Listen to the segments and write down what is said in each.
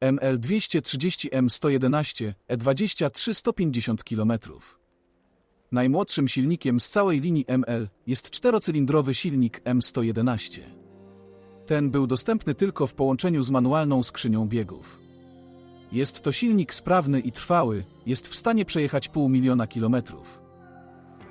ML 230 M111 E23 150 km. Najmłodszym silnikiem z całej linii ML jest czterocylindrowy silnik M111. Ten był dostępny tylko w połączeniu z manualną skrzynią biegów. Jest to silnik sprawny i trwały, jest w stanie przejechać pół miliona kilometrów.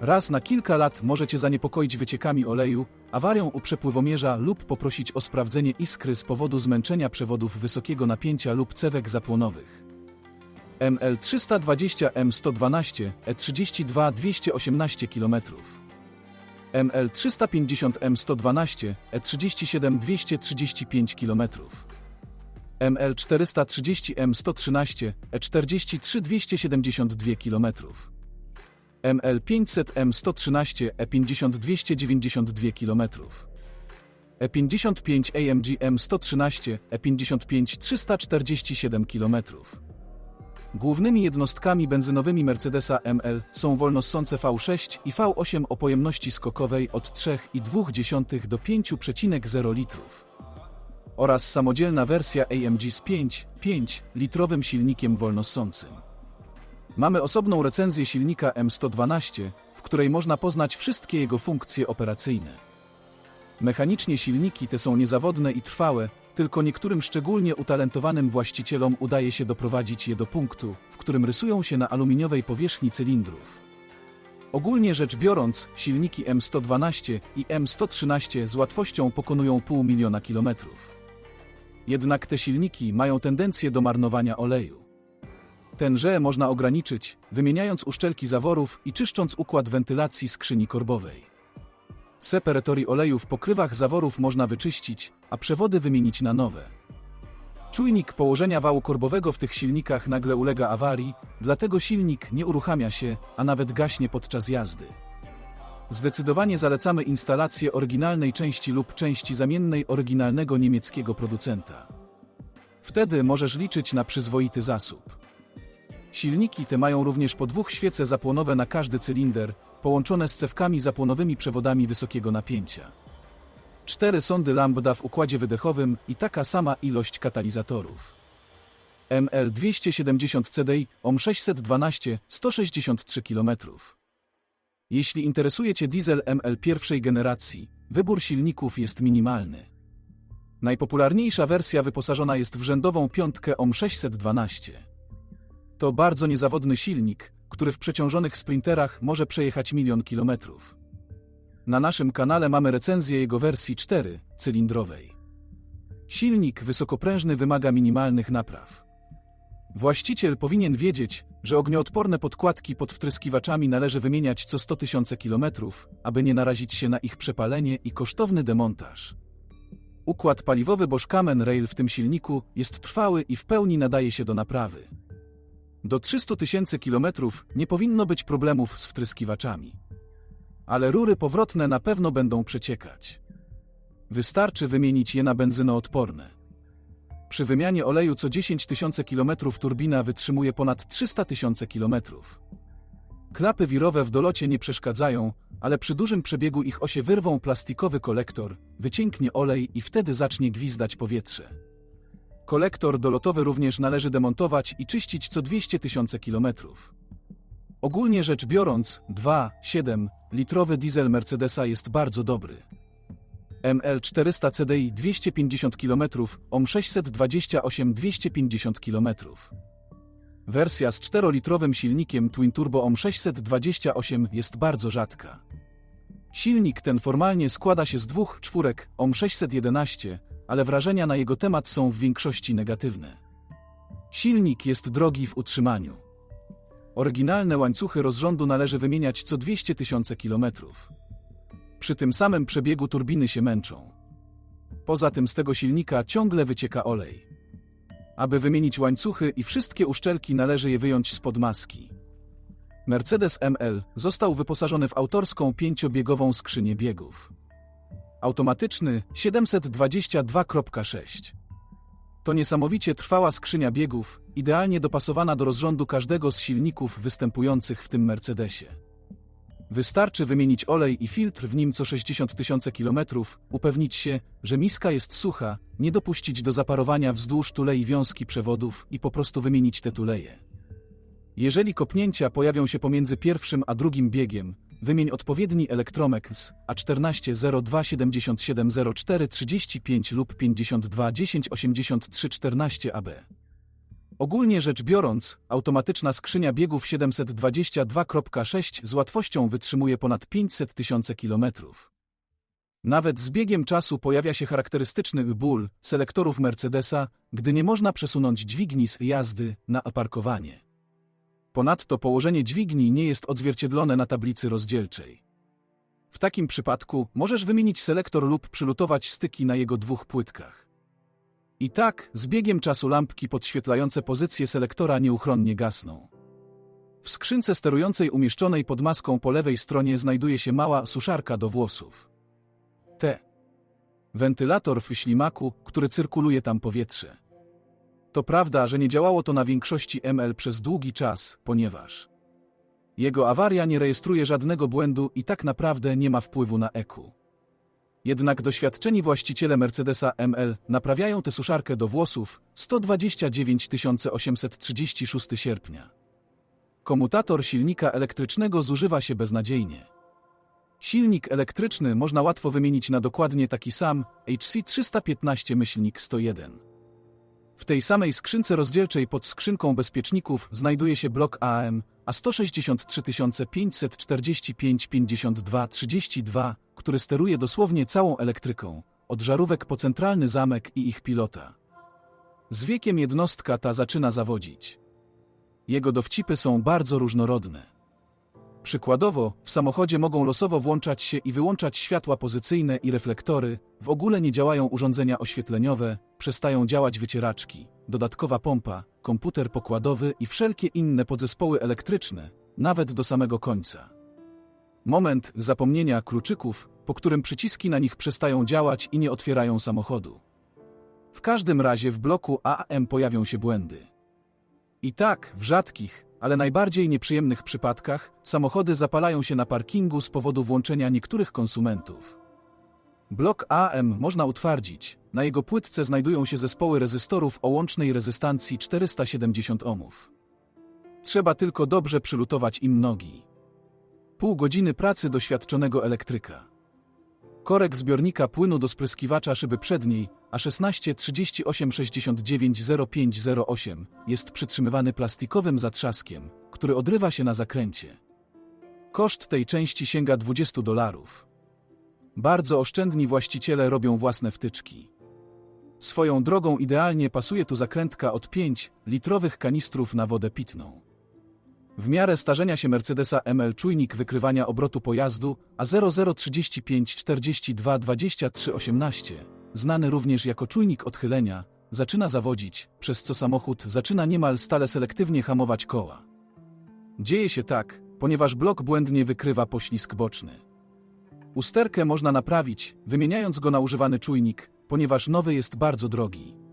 Raz na kilka lat możecie zaniepokoić wyciekami oleju, awarią u przepływomierza lub poprosić o sprawdzenie iskry z powodu zmęczenia przewodów wysokiego napięcia lub cewek zapłonowych. ML 320 M112 E32 218 km. ML 350 M112 E37 235 km. ML 430 M113 E43 272 km. ML 500 M113 E50 292 km. E55 AMG M113 E55 347 km. Głównymi jednostkami benzynowymi Mercedesa ML są wolnossące V6 i V8 o pojemności skokowej od 3,2 do 5,0 litrów oraz samodzielna wersja AMG z 5,5 litrowym silnikiem wolnossącym. Mamy osobną recenzję silnika M112, w której można poznać wszystkie jego funkcje operacyjne. Mechanicznie silniki te są niezawodne i trwałe, tylko niektórym szczególnie utalentowanym właścicielom udaje się doprowadzić je do punktu, w którym rysują się na aluminiowej powierzchni cylindrów. Ogólnie rzecz biorąc, silniki M112 i M113 z łatwością pokonują pół miliona kilometrów. Jednak te silniki mają tendencję do marnowania oleju. Tenże można ograniczyć, wymieniając uszczelki zaworów i czyszcząc układ wentylacji skrzyni korbowej. Separatory oleju w pokrywach zaworów można wyczyścić, a przewody wymienić na nowe. Czujnik położenia wału korbowego w tych silnikach nagle ulega awarii, dlatego silnik nie uruchamia się, a nawet gaśnie podczas jazdy. Zdecydowanie zalecamy instalację oryginalnej części lub części zamiennej oryginalnego niemieckiego producenta. Wtedy możesz liczyć na przyzwoity zasób. Silniki te mają również po dwóch świece zapłonowe na każdy cylinder, połączone z cewkami zapłonowymi przewodami wysokiego napięcia. Cztery sondy lambda w układzie wydechowym i taka sama ilość katalizatorów. ML 270 CDI OM 612 163 km. Jeśli interesuje Cię diesel ML pierwszej generacji, wybór silników jest minimalny. Najpopularniejsza wersja wyposażona jest w rzędową piątkę OM 612. To bardzo niezawodny silnik, który w przeciążonych sprinterach może przejechać milion kilometrów. Na naszym kanale mamy recenzję jego wersji 4, cylindrowej. Silnik wysokoprężny wymaga minimalnych napraw. Właściciel powinien wiedzieć, że ognioodporne podkładki pod wtryskiwaczami należy wymieniać co 100 tysięcy kilometrów, aby nie narazić się na ich przepalenie i kosztowny demontaż. Układ paliwowy Bosch Rail w tym silniku jest trwały i w pełni nadaje się do naprawy. Do 300 tysięcy kilometrów nie powinno być problemów z wtryskiwaczami. Ale rury powrotne na pewno będą przeciekać. Wystarczy wymienić je na benzynoodporne. Przy wymianie oleju co 10 tysięcy kilometrów turbina wytrzymuje ponad 300 tysięcy kilometrów. Klapy wirowe w dolocie nie przeszkadzają, ale przy dużym przebiegu ich osie wyrwą plastikowy kolektor, wycięknie olej i wtedy zacznie gwizdać powietrze. Kolektor dolotowy również należy demontować i czyścić co 200 tysięcy kilometrów. Ogólnie rzecz biorąc, 2,7 litrowy diesel Mercedesa jest bardzo dobry. ML 400 CDI 250 km, OM 628 250 km. Wersja z 4-litrowym silnikiem Twin Turbo OM 628 jest bardzo rzadka. Silnik ten formalnie składa się z dwóch czwórek OM 611, ale wrażenia na jego temat są w większości negatywne. Silnik jest drogi w utrzymaniu. Oryginalne łańcuchy rozrządu należy wymieniać co 200 tysięcy kilometrów. Przy tym samym przebiegu turbiny się męczą. Poza tym z tego silnika ciągle wycieka olej. Aby wymienić łańcuchy i wszystkie uszczelki należy je wyjąć spod maski. Mercedes ML został wyposażony w autorską pięciobiegową skrzynię biegów. Automatyczny 722.6. To niesamowicie trwała skrzynia biegów, idealnie dopasowana do rozrządu każdego z silników występujących w tym Mercedesie. Wystarczy wymienić olej i filtr w nim co 60 tysięcy kilometrów, upewnić się, że miska jest sucha, nie dopuścić do zaparowania wzdłuż tulei wiązki przewodów i po prostu wymienić te tuleje. Jeżeli kopnięcia pojawią się pomiędzy pierwszym a drugim biegiem, wymień odpowiedni elektromek z A14 02 77 04 35 lub 52 10 83 14 AB. Ogólnie rzecz biorąc, automatyczna skrzynia biegów 722.6 z łatwością wytrzymuje ponad 500 tysięcy kilometrów. Nawet z biegiem czasu pojawia się charakterystyczny ból selektorów Mercedesa, gdy nie można przesunąć dźwigni z jazdy na parkowanie. Ponadto położenie dźwigni nie jest odzwierciedlone na tablicy rozdzielczej. W takim przypadku możesz wymienić selektor lub przylutować styki na jego dwóch płytkach. I tak, z biegiem czasu lampki podświetlające pozycję selektora nieuchronnie gasną. W skrzynce sterującej umieszczonej pod maską po lewej stronie znajduje się mała suszarka do włosów. T. Wentylator w ślimaku, który cyrkuluje tam powietrze. To prawda, że nie działało to na większości ML przez długi czas, ponieważ jego awaria nie rejestruje żadnego błędu i tak naprawdę nie ma wpływu na EQ. Jednak doświadczeni właściciele Mercedesa ML naprawiają tę suszarkę do włosów 129 836 sierpnia. Komutator silnika elektrycznego zużywa się beznadziejnie. Silnik elektryczny można łatwo wymienić na dokładnie taki sam HC315-101. W tej samej skrzynce rozdzielczej pod skrzynką bezpieczników znajduje się blok AM A163 545 52 32, który steruje dosłownie całą elektryką, od żarówek po centralny zamek i ich pilota. Z wiekiem jednostka ta zaczyna zawodzić. Jego dowcipy są bardzo różnorodne. Przykładowo, w samochodzie mogą losowo włączać się i wyłączać światła pozycyjne i reflektory, w ogóle nie działają urządzenia oświetleniowe, przestają działać wycieraczki, dodatkowa pompa, komputer pokładowy i wszelkie inne podzespoły elektryczne, nawet do samego końca. Moment zapomnienia kluczyków, po którym przyciski na nich przestają działać i nie otwierają samochodu. W każdym razie w bloku AM pojawią się błędy. I tak, w rzadkich, ale najbardziej nieprzyjemnych przypadkach samochody zapalają się na parkingu z powodu włączenia niektórych konsumentów. Blok AM można utwardzić. Na jego płytce znajdują się zespoły rezystorów o łącznej rezystancji 470 ohmów. Trzeba tylko dobrze przylutować im nogi. Pół godziny pracy doświadczonego elektryka. Korek zbiornika płynu do spryskiwacza szyby przedniej A16 38 69 0508 jest przytrzymywany plastikowym zatrzaskiem, który odrywa się na zakręcie. Koszt tej części sięga 20 dolarów. Bardzo oszczędni właściciele robią własne wtyczki. Swoją drogą idealnie pasuje tu zakrętka od 5 litrowych kanistrów na wodę pitną. W miarę starzenia się Mercedesa ML czujnik wykrywania obrotu pojazdu a 0035 42 23 18, znany również jako czujnik odchylenia, zaczyna zawodzić, przez co samochód zaczyna niemal stale selektywnie hamować koła. Dzieje się tak, ponieważ blok błędnie wykrywa poślizg boczny. Usterkę można naprawić, wymieniając go na używany czujnik, ponieważ nowy jest bardzo drogi.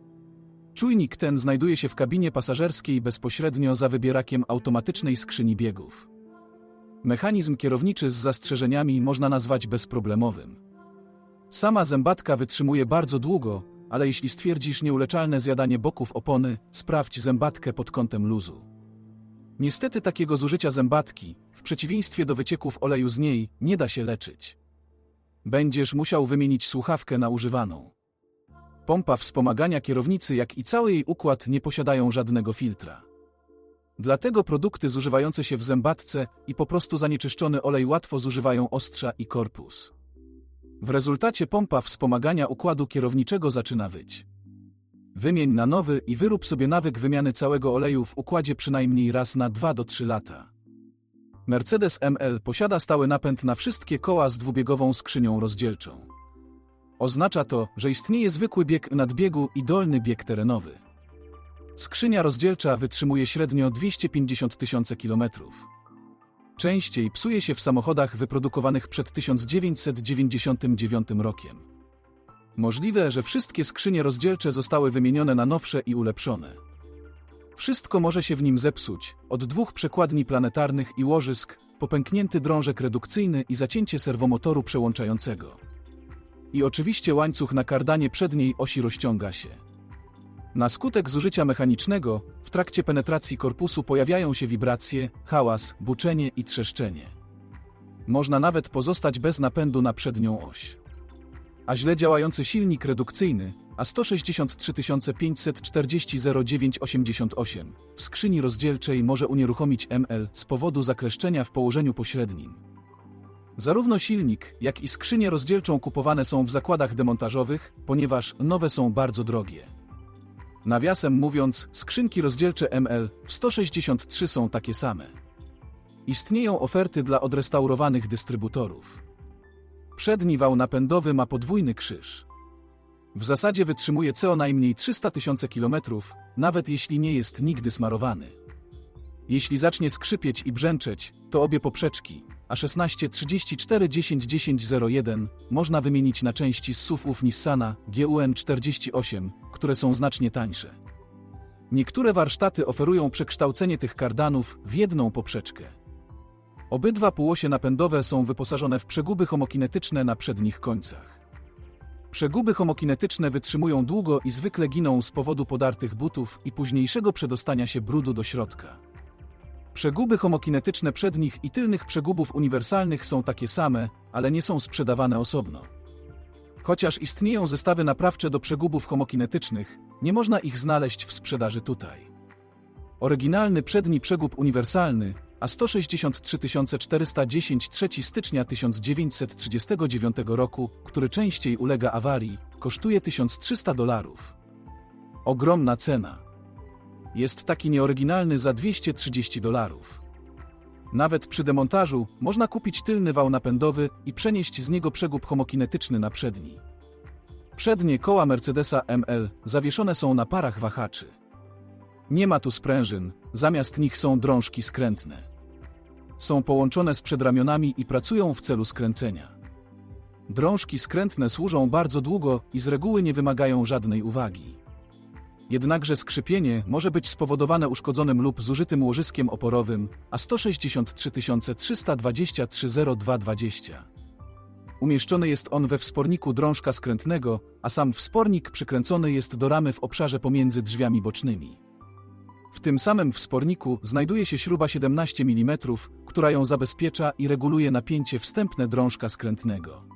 Czujnik ten znajduje się w kabinie pasażerskiej bezpośrednio za wybierakiem automatycznej skrzyni biegów. Mechanizm kierowniczy z zastrzeżeniami można nazwać bezproblemowym. Sama zębatka wytrzymuje bardzo długo, ale jeśli stwierdzisz nieuleczalne zjadanie boków opony, sprawdź zębatkę pod kątem luzu. Niestety takiego zużycia zębatki, w przeciwieństwie do wycieków oleju z niej, nie da się leczyć. Będziesz musiał wymienić słuchawkę na używaną. Pompa wspomagania kierownicy, jak i cały jej układ nie posiadają żadnego filtra. Dlatego produkty zużywające się w zębatce i po prostu zanieczyszczony olej łatwo zużywają ostrza i korpus. W rezultacie pompa wspomagania układu kierowniczego zaczyna wyć. Wymień na nowy i wyrób sobie nawyk wymiany całego oleju w układzie przynajmniej raz na 2 do 3 lata. Mercedes ML posiada stały napęd na wszystkie koła z dwubiegową skrzynią rozdzielczą. Oznacza to, że istnieje zwykły bieg nadbiegu i dolny bieg terenowy. Skrzynia rozdzielcza wytrzymuje średnio 250 tysięcy kilometrów. Częściej psuje się w samochodach wyprodukowanych przed 1999 rokiem. Możliwe, że wszystkie skrzynie rozdzielcze zostały wymienione na nowsze i ulepszone. Wszystko może się w nim zepsuć, od dwóch przekładni planetarnych i łożysk, po pęknięty drążek redukcyjny i zacięcie serwomotoru przełączającego. I oczywiście łańcuch na kardanie przedniej osi rozciąga się. Na skutek zużycia mechanicznego, w trakcie penetracji korpusu pojawiają się wibracje, hałas, buczenie i trzeszczenie. Można nawet pozostać bez napędu na przednią oś. A źle działający silnik redukcyjny, a 163 540 0988 w skrzyni rozdzielczej może unieruchomić ML z powodu zakleszczenia w położeniu pośrednim. Zarówno silnik, jak i skrzynię rozdzielczą kupowane są w zakładach demontażowych, ponieważ nowe są bardzo drogie. Nawiasem mówiąc, skrzynki rozdzielcze ML w 163 są takie same. Istnieją oferty dla odrestaurowanych dystrybutorów. Przedni wał napędowy ma podwójny krzyż. W zasadzie wytrzymuje co najmniej 300 tysięcy kilometrów, nawet jeśli nie jest nigdy smarowany. Jeśli zacznie skrzypieć i brzęczeć, to obie poprzeczki, a 16 34 10 10 01 można wymienić na części z SUV-ów Nissana GUN 48, które są znacznie tańsze. Niektóre warsztaty oferują przekształcenie tych kardanów w jedną poprzeczkę. Obydwa półosie napędowe są wyposażone w przeguby homokinetyczne na przednich końcach. Przeguby homokinetyczne wytrzymują długo i zwykle giną z powodu podartych butów i późniejszego przedostania się brudu do środka. Przeguby homokinetyczne przednich i tylnych przegubów uniwersalnych są takie same, ale nie są sprzedawane osobno. Chociaż istnieją zestawy naprawcze do przegubów homokinetycznych, nie można ich znaleźć w sprzedaży tutaj. Oryginalny przedni przegub uniwersalny, a 163 410 3 stycznia 1939 roku, który częściej ulega awarii, kosztuje 1300 dolarów. Ogromna cena. Jest taki nieoryginalny za 230 dolarów. Nawet przy demontażu można kupić tylny wał napędowy i przenieść z niego przegub homokinetyczny na przedni. Przednie koła Mercedesa ML zawieszone są na parach wahaczy. Nie ma tu sprężyn, zamiast nich są drążki skrętne. Są połączone z przedramionami i pracują w celu skręcenia. Drążki skrętne służą bardzo długo i z reguły nie wymagają żadnej uwagi. Jednakże skrzypienie może być spowodowane uszkodzonym lub zużytym łożyskiem oporowym, a 163 323 0220. Umieszczony jest on we wsporniku drążka skrętnego, a sam wspornik przykręcony jest do ramy w obszarze pomiędzy drzwiami bocznymi. W tym samym wsporniku znajduje się śruba 17 mm, która ją zabezpiecza i reguluje napięcie wstępne drążka skrętnego.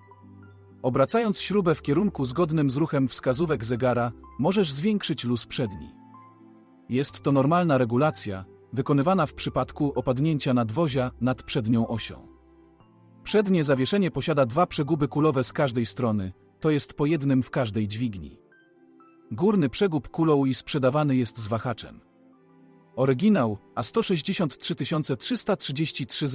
Obracając śrubę w kierunku zgodnym z ruchem wskazówek zegara, możesz zwiększyć luz przedni. Jest to normalna regulacja, wykonywana w przypadku opadnięcia nadwozia nad przednią osią. Przednie zawieszenie posiada dwa przeguby kulowe z każdej strony, to jest po jednym w każdej dźwigni. Górny przegub kuloui sprzedawany jest z wahaczem. Oryginał a 163 333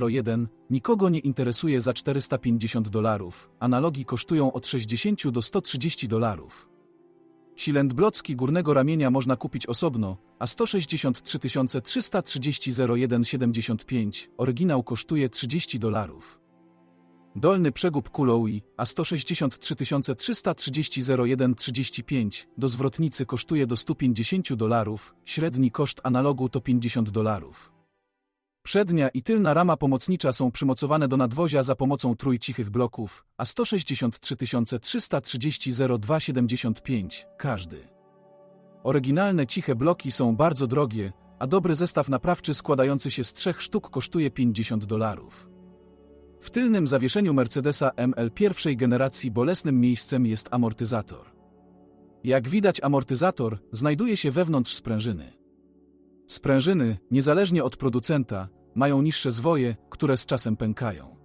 0001 nikogo nie interesuje za 450 dolarów. Analogi kosztują od 60 do 130 dolarów. Silent blocki górnego ramienia można kupić osobno, a 163 330 0175 oryginał kosztuje 30 dolarów. Dolny przegub kuloui, a 163 330 0135 do zwrotnicy kosztuje do 150 dolarów, średni koszt analogu to 50 dolarów. Przednia i tylna rama pomocnicza są przymocowane do nadwozia za pomocą trójcichych bloków, a 163 330 0275 każdy. Oryginalne ciche bloki są bardzo drogie, a dobry zestaw naprawczy składający się z trzech sztuk kosztuje 50 dolarów. W tylnym zawieszeniu Mercedesa ML pierwszej generacji bolesnym miejscem jest amortyzator. Jak widać amortyzator znajduje się wewnątrz sprężyny. Sprężyny, niezależnie od producenta, mają niższe zwoje, które z czasem pękają.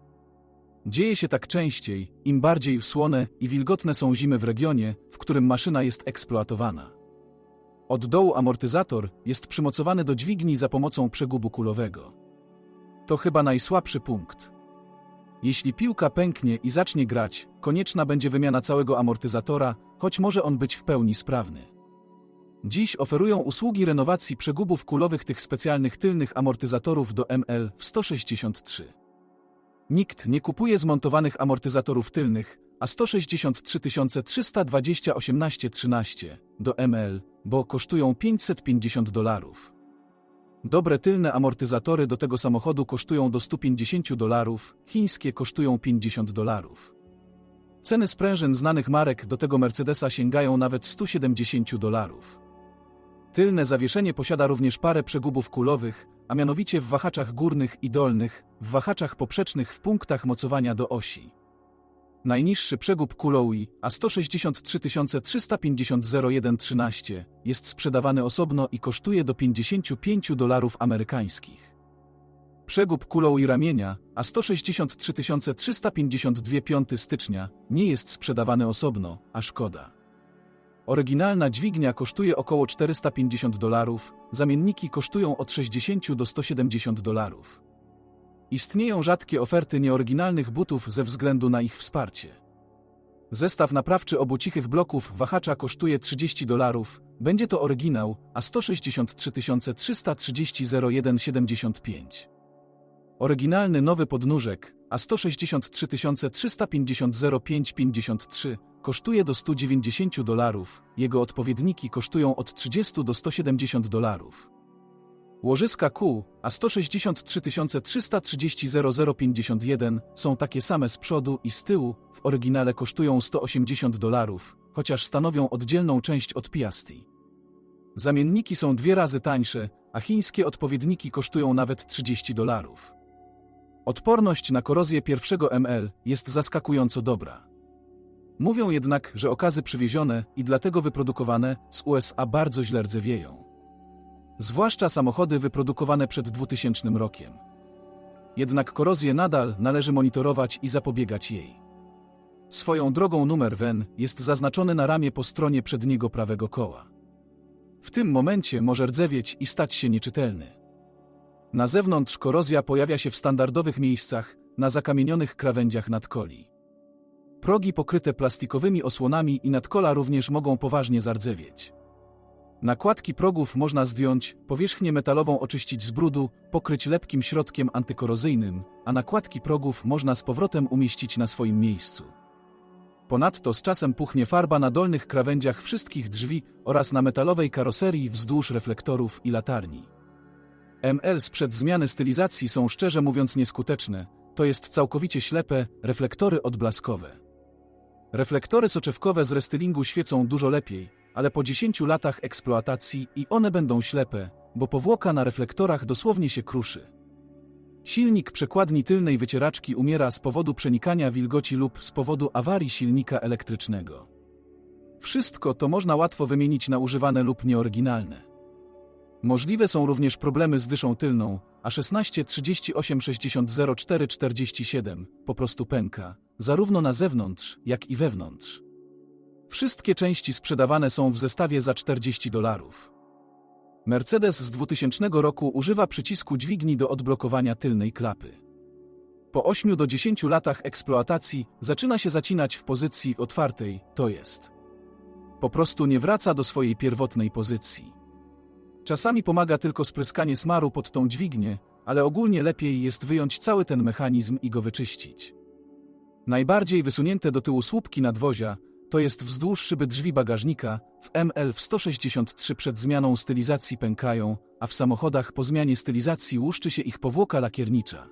Dzieje się tak częściej, im bardziej słone i wilgotne są zimy w regionie, w którym maszyna jest eksploatowana. Od dołu amortyzator jest przymocowany do dźwigni za pomocą przegubu kulowego. To chyba najsłabszy punkt. Jeśli piłka pęknie i zacznie grać, konieczna będzie wymiana całego amortyzatora, choć może on być w pełni sprawny. Dziś oferują usługi renowacji przegubów kulowych tych specjalnych tylnych amortyzatorów do ML w 163. Nikt nie kupuje zmontowanych amortyzatorów tylnych, a 163 320 18 13 do ML, bo kosztują 550 dolarów. Dobre tylne amortyzatory do tego samochodu kosztują do 150 dolarów, chińskie kosztują 50 dolarów. Ceny sprężyn znanych marek do tego Mercedesa sięgają nawet 170 dolarów. Tylne zawieszenie posiada również parę przegubów kulowych, a mianowicie w wahaczach górnych i dolnych, w wahaczach poprzecznych w punktach mocowania do osi. Najniższy przegub kuloui, a 163 350 0113, jest sprzedawany osobno i kosztuje do 55 dolarów amerykańskich. Przegub kuloui ramienia, a 163 352 5 stycznia, nie jest sprzedawany osobno, a szkoda. Oryginalna dźwignia kosztuje około 450 dolarów, zamienniki kosztują od 60 do 170 dolarów. Istnieją rzadkie oferty nieoryginalnych butów ze względu na ich wsparcie. Zestaw naprawczy obu cichych bloków wahacza kosztuje 30 dolarów, będzie to oryginał, a 163 330 0175. Oryginalny nowy podnóżek, a 163 350 0553 kosztuje do 190 dolarów, jego odpowiedniki kosztują od 30 do 170 dolarów. Łożyska kół, a 163 330 0051 są takie same z przodu i z tyłu, w oryginale kosztują 180 dolarów, chociaż stanowią oddzielną część od Piasti. Zamienniki są dwie razy tańsze, a chińskie odpowiedniki kosztują nawet 30 dolarów. Odporność na korozję pierwszego ML jest zaskakująco dobra. Mówią jednak, że okazy przywiezione i dlatego wyprodukowane z USA bardzo źle rdzewieją. Zwłaszcza samochody wyprodukowane przed 2000 rokiem. Jednak korozję nadal należy monitorować i zapobiegać jej. Swoją drogą numer WEN jest zaznaczony na ramię po stronie przedniego prawego koła. W tym momencie może rdzewieć i stać się nieczytelny. Na zewnątrz korozja pojawia się w standardowych miejscach, na zakamienionych krawędziach nadkoli. Progi pokryte plastikowymi osłonami i nadkola również mogą poważnie zardzewieć. Nakładki progów można zdjąć, powierzchnię metalową oczyścić z brudu, pokryć lepkim środkiem antykorozyjnym, a nakładki progów można z powrotem umieścić na swoim miejscu. Ponadto z czasem puchnie farba na dolnych krawędziach wszystkich drzwi oraz na metalowej karoserii wzdłuż reflektorów i latarni. ML sprzed zmiany stylizacji są szczerze mówiąc nieskuteczne, to jest całkowicie ślepe, reflektory odblaskowe. Reflektory soczewkowe z restylingu świecą dużo lepiej, ale po 10 latach eksploatacji i one będą ślepe, bo powłoka na reflektorach dosłownie się kruszy. Silnik przekładni tylnej wycieraczki umiera z powodu przenikania wilgoci lub z powodu awarii silnika elektrycznego. Wszystko to można łatwo wymienić na używane lub nieoryginalne. Możliwe są również problemy z dyszą tylną, a 16 38 60 04 47 po prostu pęka, zarówno na zewnątrz, jak i wewnątrz. Wszystkie części sprzedawane są w zestawie za 40 dolarów. Mercedes z 2000 roku używa przycisku dźwigni do odblokowania tylnej klapy. Po 8 do 10 latach eksploatacji zaczyna się zacinać w pozycji otwartej, to jest. Po prostu nie wraca do swojej pierwotnej pozycji. Czasami pomaga tylko spryskanie smaru pod tą dźwignię, ale ogólnie lepiej jest wyjąć cały ten mechanizm i go wyczyścić. Najbardziej wysunięte do tyłu słupki nadwozia to jest wzdłuż szyby drzwi bagażnika, w ML w 163 przed zmianą stylizacji pękają, a w samochodach po zmianie stylizacji łuszczy się ich powłoka lakiernicza.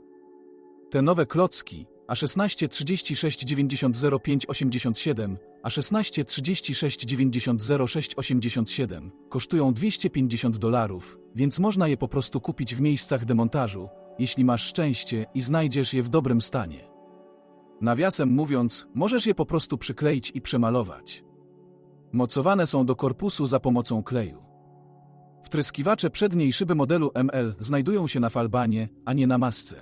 Te nowe klocki, a 16 36 90 05 87, a 16 36 90 06 87 kosztują 250 dolarów, więc można je po prostu kupić w miejscach demontażu, jeśli masz szczęście i znajdziesz je w dobrym stanie. Nawiasem mówiąc, możesz je po prostu przykleić i przemalować. Mocowane są do korpusu za pomocą kleju. Wtryskiwacze przedniej szyby modelu ML znajdują się na falbanie, a nie na masce.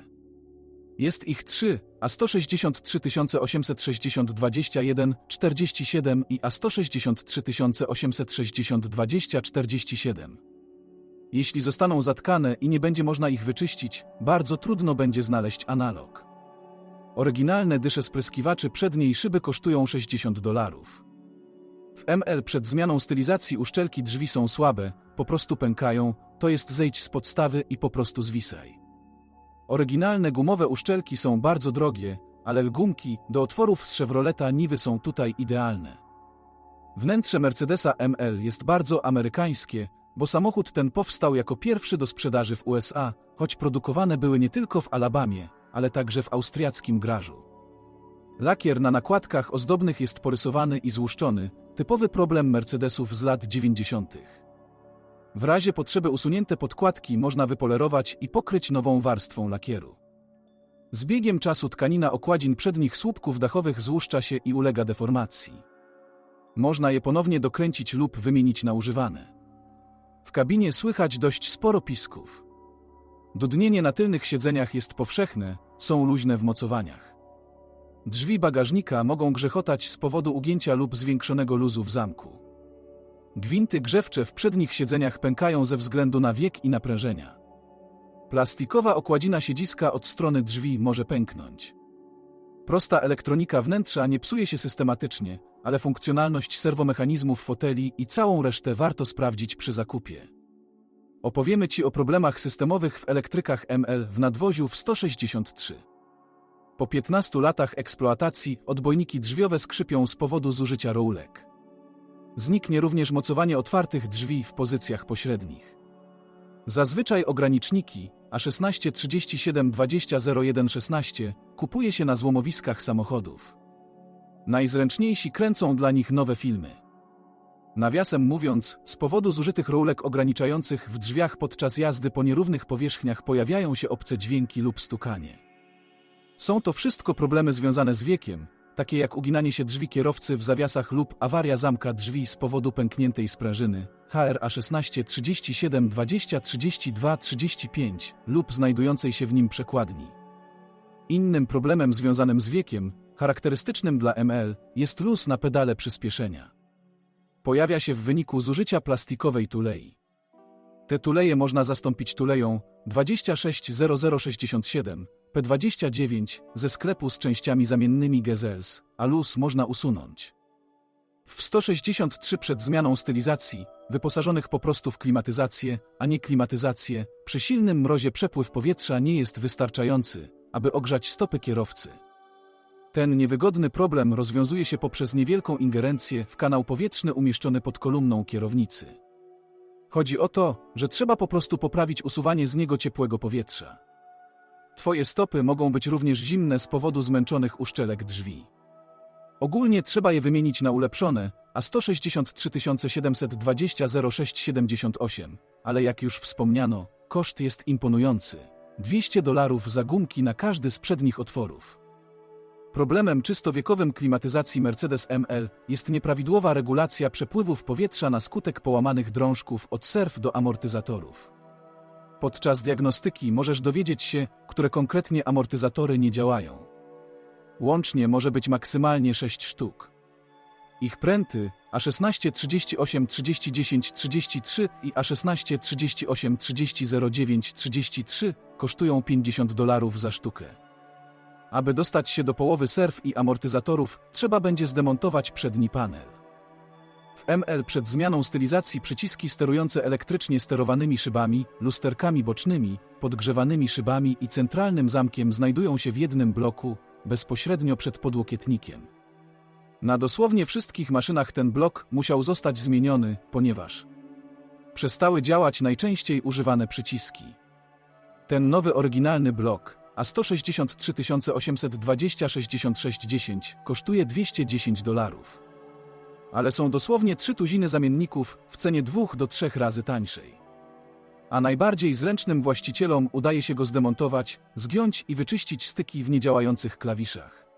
Jest ich trzy, a 163 860 21 47 i a 163 860 20 47. Jeśli zostaną zatkane i nie będzie można ich wyczyścić, bardzo trudno będzie znaleźć analog. Oryginalne dysze spryskiwaczy przedniej szyby kosztują 60 dolarów. W ML przed zmianą stylizacji uszczelki drzwi są słabe, po prostu pękają, to jest zejdź z podstawy i po prostu zwisaj. Oryginalne gumowe uszczelki są bardzo drogie, ale gumki do otworów z Chevroleta Niwy są tutaj idealne. Wnętrze Mercedesa ML jest bardzo amerykańskie, bo samochód ten powstał jako pierwszy do sprzedaży w USA, choć produkowane były nie tylko w Alabamie, ale także w austriackim garażu. Lakier na nakładkach ozdobnych jest porysowany i złuszczony, typowy problem Mercedesów z lat 90. W razie potrzeby usunięte podkładki można wypolerować i pokryć nową warstwą lakieru. Z biegiem czasu tkanina okładzin przednich słupków dachowych złuszcza się i ulega deformacji. Można je ponownie dokręcić lub wymienić na używane. W kabinie słychać dość sporo pisków. Dudnienie na tylnych siedzeniach jest powszechne, są luźne w mocowaniach. Drzwi bagażnika mogą grzechotać z powodu ugięcia lub zwiększonego luzu w zamku. Gwinty grzewcze w przednich siedzeniach pękają ze względu na wiek i naprężenia. Plastikowa okładzina siedziska od strony drzwi może pęknąć. Prosta elektronika wnętrza nie psuje się systematycznie, ale funkcjonalność serwomechanizmów foteli i całą resztę warto sprawdzić przy zakupie. Opowiemy Ci o problemach systemowych w elektrykach ML w nadwoziu w 163. Po 15 latach eksploatacji odbojniki drzwiowe skrzypią z powodu zużycia roulek. Zniknie również mocowanie otwartych drzwi w pozycjach pośrednich. Zazwyczaj ograniczniki A16 37 20 01 16 kupuje się na złomowiskach samochodów. Najzręczniejsi kręcą dla nich nowe filmy. Nawiasem mówiąc, z powodu zużytych rulek ograniczających w drzwiach podczas jazdy po nierównych powierzchniach pojawiają się obce dźwięki lub stukanie. Są to wszystko problemy związane z wiekiem, takie jak uginanie się drzwi kierowcy w zawiasach lub awaria zamka drzwi z powodu pękniętej sprężyny, HRA 16 37 20 32 35 lub znajdującej się w nim przekładni. Innym problemem związanym z wiekiem, charakterystycznym dla ML, jest luz na pedale przyspieszenia. Pojawia się w wyniku zużycia plastikowej tulei. Te tuleje można zastąpić tuleją 260067 P29 ze sklepu z częściami zamiennymi Gezels, a luz można usunąć. W 163 przed zmianą stylizacji, wyposażonych po prostu w klimatyzację, a nie klimatyzację, przy silnym mrozie przepływ powietrza nie jest wystarczający, aby ogrzać stopy kierowcy. Ten niewygodny problem rozwiązuje się poprzez niewielką ingerencję w kanał powietrzny umieszczony pod kolumną kierownicy. Chodzi o to, że trzeba po prostu poprawić usuwanie z niego ciepłego powietrza. Twoje stopy mogą być również zimne z powodu zmęczonych uszczelek drzwi. Ogólnie trzeba je wymienić na ulepszone, a 163 720 0678, ale jak już wspomniano, koszt jest imponujący. 200 dolarów za gumki na każdy z przednich otworów. Problemem czysto wiekowym klimatyzacji Mercedes ML jest nieprawidłowa regulacja przepływów powietrza na skutek połamanych drążków od serw do amortyzatorów. Podczas diagnostyki możesz dowiedzieć się, które konkretnie amortyzatory nie działają. Łącznie może być maksymalnie 6 sztuk. Ich pręty A16 38 30 10 33 i A16 38 30 09 33 kosztują 50 dolarów za sztukę. Aby dostać się do połowy serw i amortyzatorów, trzeba będzie zdemontować przedni panel. W ML przed zmianą stylizacji przyciski sterujące elektrycznie sterowanymi szybami, lusterkami bocznymi, podgrzewanymi szybami i centralnym zamkiem znajdują się w jednym bloku, bezpośrednio przed podłokietnikiem. Na dosłownie wszystkich maszynach ten blok musiał zostać zmieniony, ponieważ przestały działać najczęściej używane przyciski. Ten nowy oryginalny blok, a 163 820 66 10 kosztuje 210 dolarów. Ale są dosłownie trzy tuziny zamienników w cenie dwóch do trzech razy tańszej. A najbardziej zręcznym właścicielom udaje się go zdemontować, zgiąć i wyczyścić styki w niedziałających klawiszach.